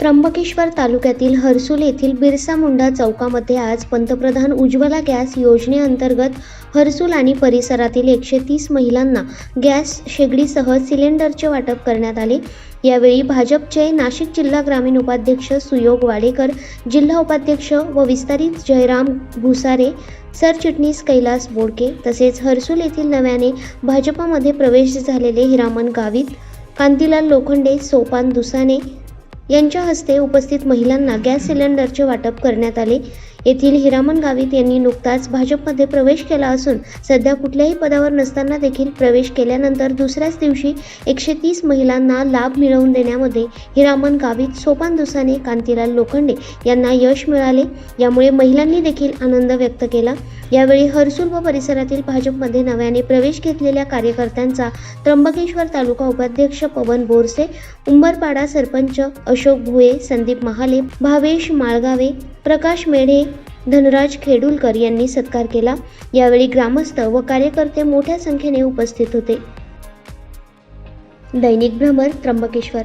त्र्यंबकेश्वर तालुक्यातील हर्सुल येथील बिरसा मुंडा चौकामध्ये आज पंतप्रधान उज्ज्वला गॅस योजनेअंतर्गत हर्सुल आणि परिसरातील एकशे तीस महिलांना गॅस शेगडीसह सिलेंडरचे वाटप करण्यात आले. यावेळी भाजपचे नाशिक जिल्हा ग्रामीण उपाध्यक्ष सुयोग वाडेकर जिल्हा उपाध्यक्ष व विस्तारित जयराम भुसारे सरचिटणीस कैलास बोडके तसेच हर्सुल येथील नव्याने भाजपामध्ये प्रवेश झालेले हिरामन गावित कांतीलाल लोखंडे सोपान दुसाने यांच्या हस्ते उपस्थित महिलांना गॅस सिलेंडरचे वाटप करण्यात आले. येथील हिरामन गावित यांनी नुकताच भाजपमध्ये प्रवेश केला असून सध्या कुठल्याही पदावर नसताना देखील प्रवेश केल्यानंतर दुसऱ्याच दिवशी एकशे तीस महिलांना लाभ मिळवून देण्यामध्ये हिरामन गावित सोपान दुसाने कांतीलाल लोखंडे यांना यश मिळाले. यामुळे महिलांनी देखील आनंद व्यक्त केला. यावेळी हर्सुल व परिसरातील भाजपमध्ये नव्याने प्रवेश घेतलेल्या कार्यकर्त्यांचा त्र्यंबकेश्वर तालुका उपाध्यक्ष पवन बोरसे उंबरपाडा सरपंच अशोक भुये संदीप महाले भावेश माळगावे प्रकाश मेढे धनराज खेडुलकर यांनी सत्कार केला. यावेळी ग्रामस्थ व कार्यकर्ते मोठ्या संख्येने उपस्थित होते. दैनिक भ्रमर त्र्यंबकेश्वर